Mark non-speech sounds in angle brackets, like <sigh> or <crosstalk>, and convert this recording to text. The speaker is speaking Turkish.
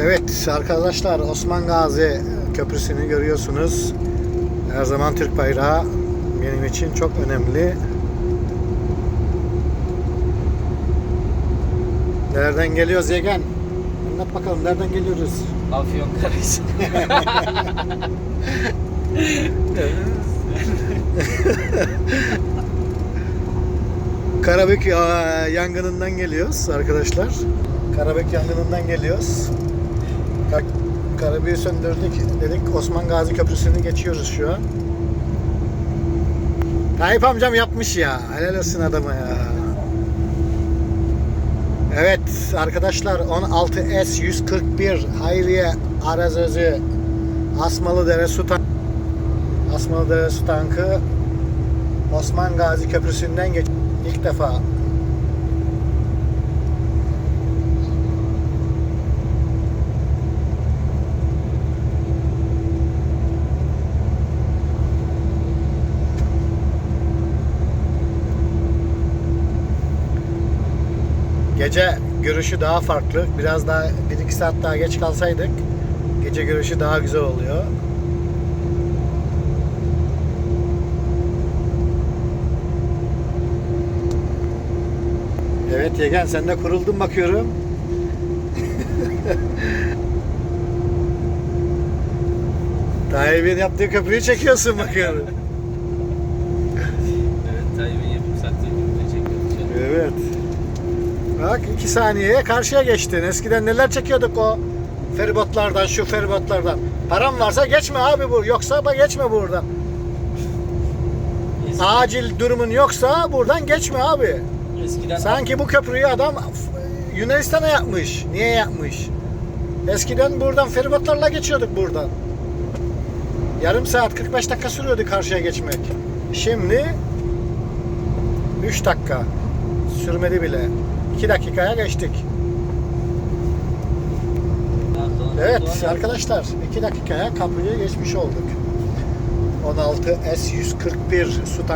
Evet arkadaşlar Osman Gazi Köprüsü'nü görüyorsunuz. Her zaman Türk bayrağı benim için çok önemli. Nereden geliyoruz Yegen? Anlat bakalım nereden geliyoruz? Afyon Karahisar. <laughs> Karabük yangınından geliyoruz arkadaşlar. Karabük yangınından geliyoruz. Ka- Karabük'ü söndürdük dedik. Osman Gazi Köprüsü'nü geçiyoruz şu an. Tayyip amcam yapmış ya. Helal olsun adama ya. Evet arkadaşlar 16S 141 Hayriye Arazözü Asmalı Dere Su Tan- Asmalı Dere Su Tankı Osman Gazi Köprüsü'nden geç ilk defa. Gece görüşü daha farklı. Biraz daha 1-2 saat daha geç kalsaydık gece görüşü daha güzel oluyor. Evet Yegen sen de kuruldun bakıyorum. <laughs> Tayyip'in yaptığı köprüyü çekiyorsun bakıyorum. evet Tayyip'in yapım sattığı gibi çekiyoruz. Evet. Bak iki saniyeye karşıya geçtin. Eskiden neler çekiyorduk o feribotlardan, şu feribotlardan. Param varsa geçme abi bu. Yoksa bak geçme buradan. Eski, Acil durumun yoksa buradan geçme abi. eskiden Sanki bu köprüyü adam Yunanistan'a yapmış. Niye yapmış? Eskiden buradan feribotlarla geçiyorduk buradan. Yarım saat 45 dakika sürüyordu karşıya geçmek. Şimdi 3 dakika. Sürmedi bile. 2 dakikaya geçtik. Evet arkadaşlar 2 dakikaya kapıyı geçmiş olduk. 16 S141 su